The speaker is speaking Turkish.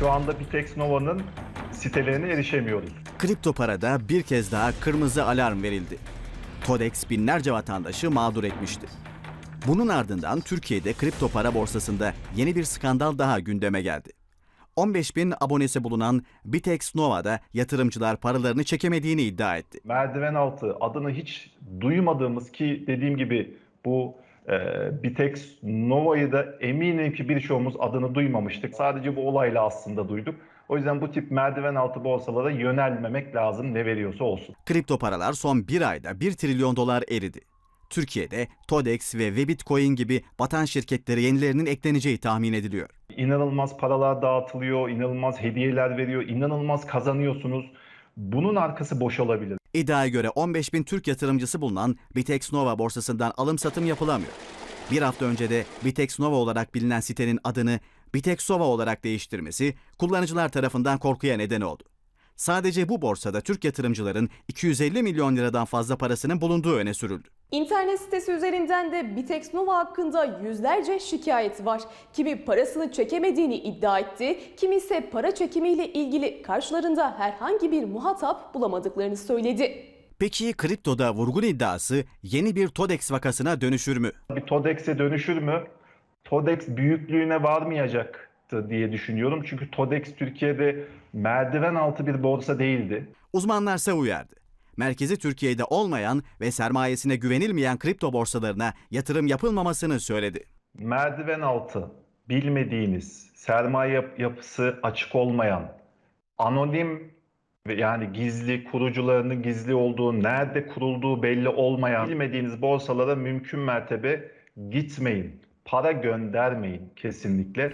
Şu anda Bitex Nova'nın sitelerine erişemiyoruz. Kripto parada bir kez daha kırmızı alarm verildi. Todex binlerce vatandaşı mağdur etmişti. Bunun ardından Türkiye'de kripto para borsasında yeni bir skandal daha gündeme geldi. 15 bin abonesi bulunan Bitex Nova'da yatırımcılar paralarını çekemediğini iddia etti. Merdiven altı adını hiç duymadığımız ki dediğim gibi bu e, Bitex Nova'yı da eminim ki birçoğumuz adını duymamıştık. Sadece bu olayla aslında duyduk. O yüzden bu tip merdiven altı borsalara yönelmemek lazım ne veriyorsa olsun. Kripto paralar son bir ayda 1 trilyon dolar eridi. Türkiye'de Todex ve Webitcoin gibi batan şirketlere yenilerinin ekleneceği tahmin ediliyor. İnanılmaz paralar dağıtılıyor, inanılmaz hediyeler veriyor, inanılmaz kazanıyorsunuz. Bunun arkası boş olabilir. İddiaya göre 15 bin Türk yatırımcısı bulunan Bitex Nova borsasından alım satım yapılamıyor. Bir hafta önce de Bitex Nova olarak bilinen sitenin adını Bitex Sova olarak değiştirmesi kullanıcılar tarafından korkuya neden oldu. Sadece bu borsada Türk yatırımcıların 250 milyon liradan fazla parasının bulunduğu öne sürüldü. İnternet sitesi üzerinden de Bitex Nova hakkında yüzlerce şikayet var. Kimi parasını çekemediğini iddia etti, kimi ise para çekimiyle ilgili karşılarında herhangi bir muhatap bulamadıklarını söyledi. Peki kriptoda vurgun iddiası yeni bir Todex vakasına dönüşür mü? Bir Todex'e dönüşür mü? Todex büyüklüğüne varmayacaktı diye düşünüyorum. Çünkü Todex Türkiye'de merdiven altı bir borsa değildi. Uzmanlarsa uyardı. Merkezi Türkiye'de olmayan ve sermayesine güvenilmeyen kripto borsalarına yatırım yapılmamasını söyledi. Merdiven altı bilmediğiniz, sermaye yap- yapısı açık olmayan, anonim yani gizli kurucularının gizli olduğu, nerede kurulduğu belli olmayan bilmediğiniz borsalara mümkün mertebe gitmeyin. Para göndermeyin kesinlikle.